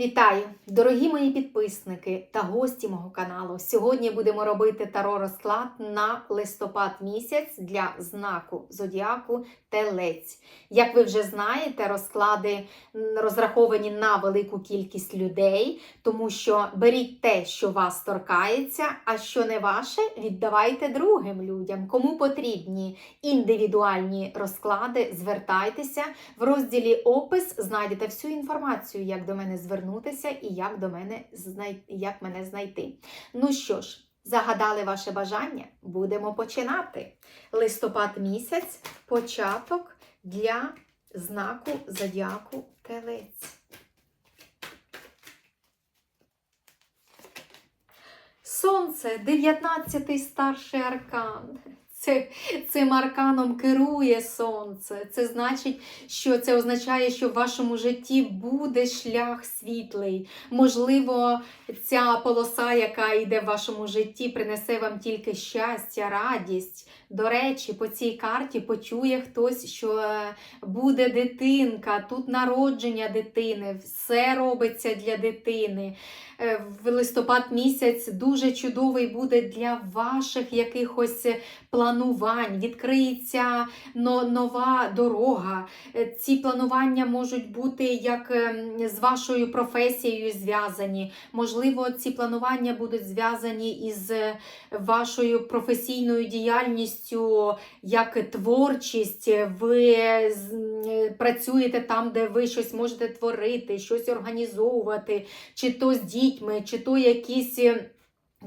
Вітаю, дорогі мої підписники та гості мого каналу. Сьогодні будемо робити таро розклад на листопад місяць для знаку зодіаку Телець. Як ви вже знаєте, розклади розраховані на велику кількість людей, тому що беріть те, що вас торкається, а що не ваше, віддавайте другим людям. Кому потрібні індивідуальні розклади, звертайтеся. В розділі опис знайдете всю інформацію, як до мене звернутися і як до мене знай... як мене знайти. Ну що ж, загадали ваше бажання? Будемо починати. Листопад місяць, початок для знаку зодіаку Телець. Сонце, 19-й старший аркан. Цим арканом керує сонце. Це значить, що це означає, що в вашому житті буде шлях світлий. Можливо, ця полоса, яка йде в вашому житті, принесе вам тільки щастя, радість. До речі, по цій карті почує хтось, що е, буде дитинка, тут народження дитини, все робиться для дитини. Е, В листопад місяць дуже чудовий буде для ваших якихось планувань. Відкриється нова дорога. Е, Ці планування можуть бути як ем, з вашою професією зв'язані. Можливо, ці планування будуть зв'язані із е, вашою професійною діяльністю, як творчість. Ви працюєте там, де ви щось можете творити, щось організовувати, чи то з дітьми, чи то якісь. е,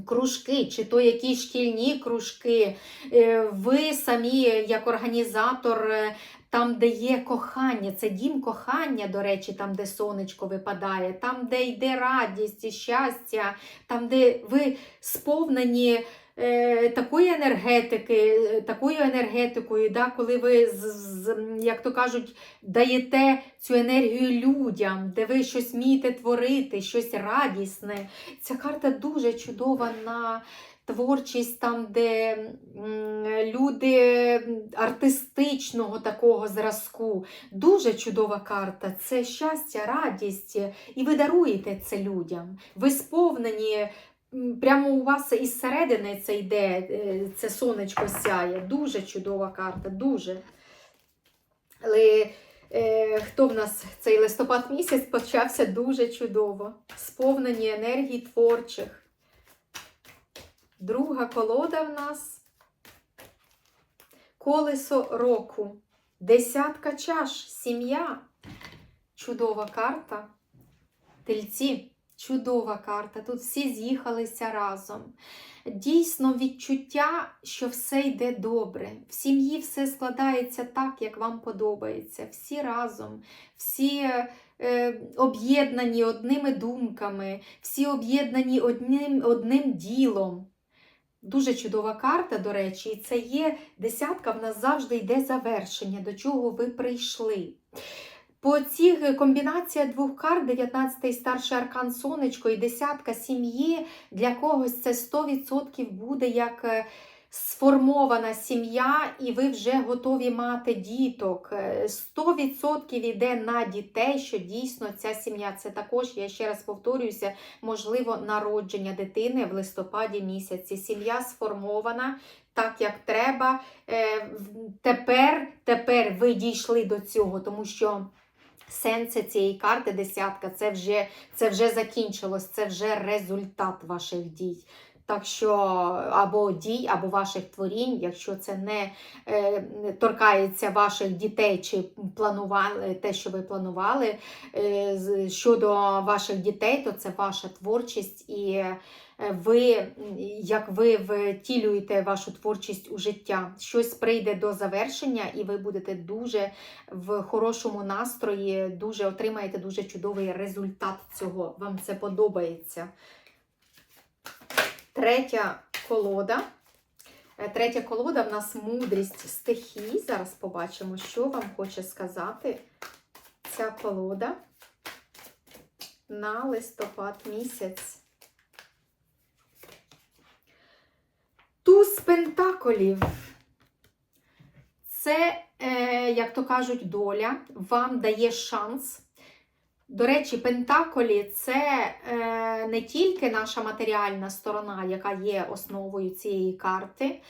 Кружки, чи то якісь шкільні кружки, Е, ви самі, як організатор, е, там, де є кохання, це дім кохання, до речі, там, де сонечко випадає, там, де йде радість і щастя, там, де ви сповнені е, такої енергетики, е, такою енергетикою, да, коли ви, з, з, як то кажуть, даєте цю енергію людям, де ви щось вмієте творити, щось радісне. Ця карта дуже чудова на творчість, там, де люди артистичного такого зразку. Дуже чудова карта. Це щастя, радість, і ви даруєте це людям. Ви сповнені. Прямо у вас із середини це йде, е, це сонечко сяє. Дуже чудова карта, дуже. Але е, хто в нас цей листопад місяць почався дуже чудово. Сповнені енергії творчих. Друга колода в нас колесо року. Десятка чаш, сім'я. Чудова карта. Тельці, чудова карта. Тут всі з'їхалися разом. Дійсно відчуття, що все йде добре. В сім'ї все складається так, як вам подобається. Всі разом, всі е, об'єднані одними думками, всі об'єднані одним, одним ділом. Дуже чудова карта, до речі, і це є десятка, в нас завжди йде завершення, до чого ви прийшли. По цих комбінація двох карт, 19-й старший аркан сонечко і десятка сім'ї, для когось це 100% буде як е, сформована сім'я, і ви вже готові мати діток. Е, 100% йде на дітей, що дійсно ця сім'я. Це також, я ще раз повторююся, можливо, народження дитини в листопаді місяці. Сім'я сформована. Так, як треба. Е, Тепер, тепер ви дійшли до цього, тому що сенс цієї карти десятка це вже, це вже закінчилось, це вже результат ваших дій. Так що або дій, або ваших творінь, якщо це не е, торкається ваших дітей чи планували те, що ви планували е, щодо ваших дітей, то це ваша творчість і е, ви, як ви втілюєте вашу творчість у життя. Щось прийде до завершення, і ви будете дуже в хорошому настрої, дуже отримаєте дуже чудовий результат цього. Вам це подобається. Третя колода. Е, Третя колода в нас мудрість стихій. Зараз побачимо, що вам хоче сказати ця колода на листопад місяць. Туз пентаколів. Це, е, як то кажуть, доля вам дає шанс До речі, Пентаколі це е, не тільки наша матеріальна сторона, яка є основою цієї карти.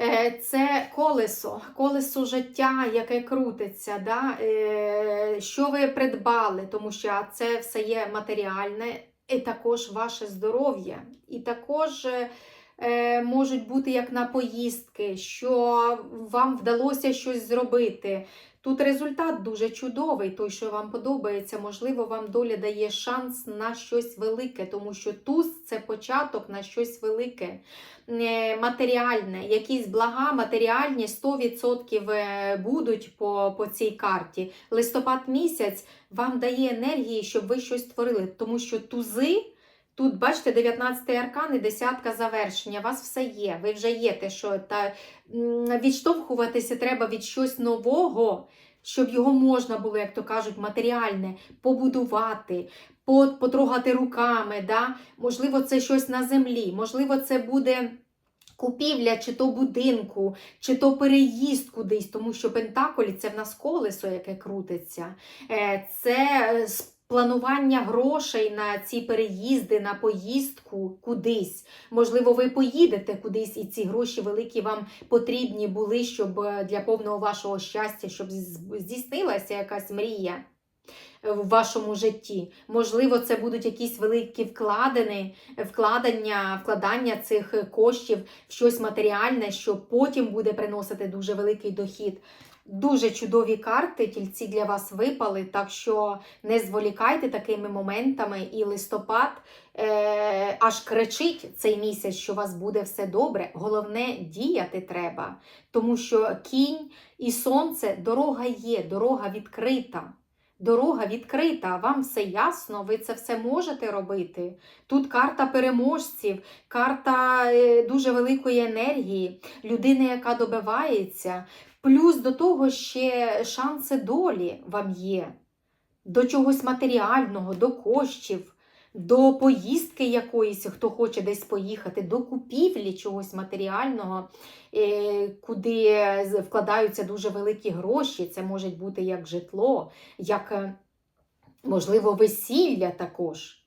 Е, Це колесо, колесо життя, яке крутиться, да? е, що ви придбали, тому що це все є матеріальне, і також ваше здоров'я. І також е, е, можуть бути як на поїздки, що вам вдалося щось зробити. Тут результат дуже чудовий, той, що вам подобається. Можливо, вам доля дає шанс на щось велике, тому що туз це початок на щось велике, Е, матеріальне, якісь блага, матеріальні 100% е, будуть по, по цій карті. Листопад місяць вам дає енергії, щоб ви щось створили, тому що тузи. Тут, бачите, 19 аркан і десятка завершення. У вас все є. Ви вже є те, що та, відштовхуватися треба від щось нового, щоб його можна було, як то кажуть, матеріальне побудувати, потрогати руками. Да? Можливо, це щось на землі, можливо, це буде. Купівля чи то будинку, чи то переїзд кудись, тому що Пентаколі це в нас колесо, яке крутиться. Е, Це е, планування грошей на ці переїзди, на поїздку кудись. Можливо, ви поїдете кудись, і ці гроші великі вам потрібні були, щоб е, для повного вашого щастя, щоб здійснилася якась мрія в вашому житті. Можливо, це будуть якісь великі вкладини, вкладення, вкладання цих коштів в щось матеріальне, що потім буде приносити дуже великий дохід. Дуже чудові карти, тільці для вас випали, так що не зволікайте такими моментами. І листопад е, аж кричить цей місяць, що у вас буде все добре. Головне, діяти треба, тому що кінь і сонце дорога є, дорога відкрита. Дорога відкрита, вам все ясно, ви це все можете робити. Тут карта переможців, карта е, дуже великої енергії, людини, яка добивається. Плюс до того ще шанси долі вам є, до чогось матеріального, до коштів, до поїздки якоїсь, хто хоче десь поїхати, до купівлі чогось матеріального, е, куди вкладаються дуже великі гроші. Це може бути як житло, як, е, можливо, весілля також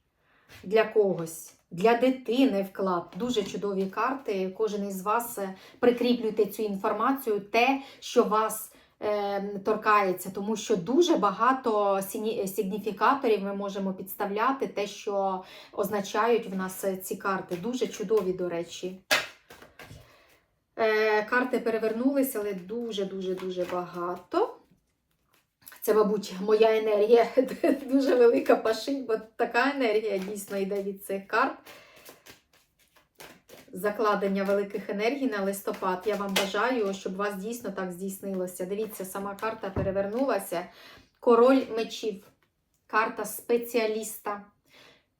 для когось. Для дитини вклад. Дуже чудові карти. Кожен із вас е, прикріплюйте цю інформацію, те, що вас е, торкається, тому що дуже багато сіні- сигніфікаторів ми можемо підставляти, те, що означають в нас е, ці карти. Дуже чудові, до речі. Е, карти перевернулися, але дуже-дуже дуже багато. Це, мабуть, моя енергія дуже велика пашить, бо така енергія дійсно йде від цих карт. Закладення великих енергій на листопад. Я вам бажаю, щоб у вас дійсно так здійснилося. Дивіться, сама карта перевернулася. Король мечів, карта спеціаліста.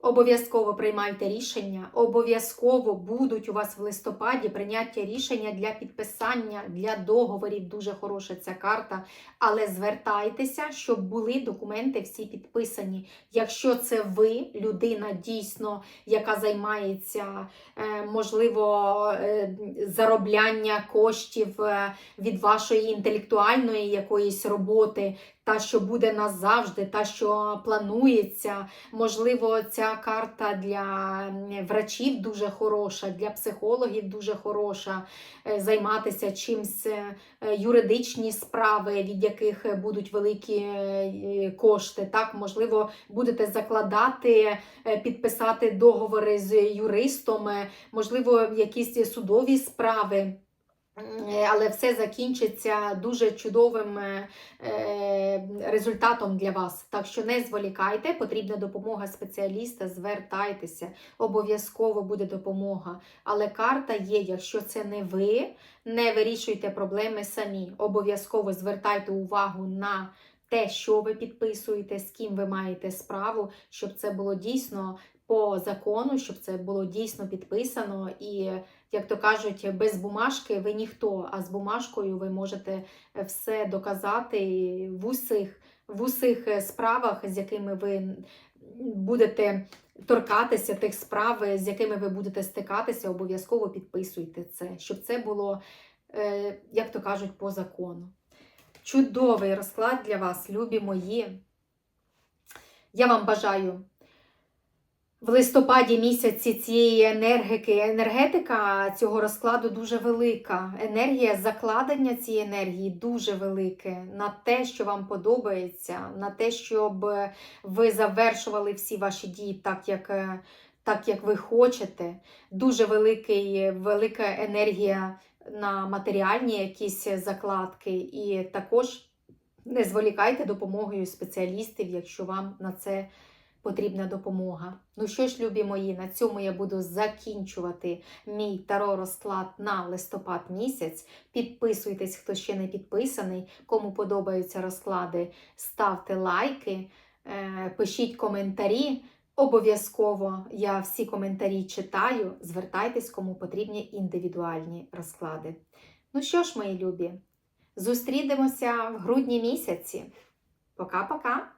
Обов'язково приймайте рішення, обов'язково будуть у вас в листопаді прийняття рішення для підписання, для договорів. Дуже хороша ця карта. Але звертайтеся, щоб були документи всі підписані. Якщо це ви, людина дійсно, яка займається, е, можливо, е, заробляння коштів е, від вашої інтелектуальної якоїсь роботи, та, що буде назавжди, та, що планується, можливо, ця карта для врачів дуже хороша, для психологів дуже хороша, е, займатися чимсь е, юридичні справи, від яких будуть великі е, кошти. Так, можливо, будете закладати, підписати договори з юристом, можливо, якісь судові справи. Е, Але все закінчиться дуже чудовим е, е, результатом для вас. Так що не зволікайте, потрібна допомога спеціаліста, звертайтеся, обов'язково буде допомога. Але карта є, якщо це не ви, не вирішуйте проблеми самі. Обов'язково звертайте увагу на те, що ви підписуєте, з ким ви маєте справу, щоб це було дійсно по закону, щоб це було дійсно підписано і як то кажуть, без бумажки ви ніхто, а з бумажкою ви можете все доказати в усіх, в усіх е, справах, з якими ви будете торкатися тих справ, з якими ви будете стикатися, обов'язково підписуйте це, щоб це було, е, як то кажуть, по закону. Чудовий розклад для вас, любі мої. Я вам бажаю в листопаді місяці цієї енергики, енергетика цього розкладу дуже велика. Енергія закладення цієї енергії дуже велике на те, що вам подобається, на те, щоб ви завершували всі ваші дії так, як, так, як ви хочете. Дуже великий, велика енергія на матеріальні якісь закладки, і також не зволікайте допомогою спеціалістів, якщо вам на це потрібна допомога. Ну що ж, любі мої, на цьому я буду закінчувати мій таро розклад на листопад місяць. Підписуйтесь, хто ще не підписаний. Кому подобаються розклади, ставте лайки, е, пишіть коментарі. Обов'язково я всі коментарі читаю. Звертайтесь, кому потрібні індивідуальні розклади. Ну що ж, мої любі, зустрінемося в грудні місяці. Пока-пока!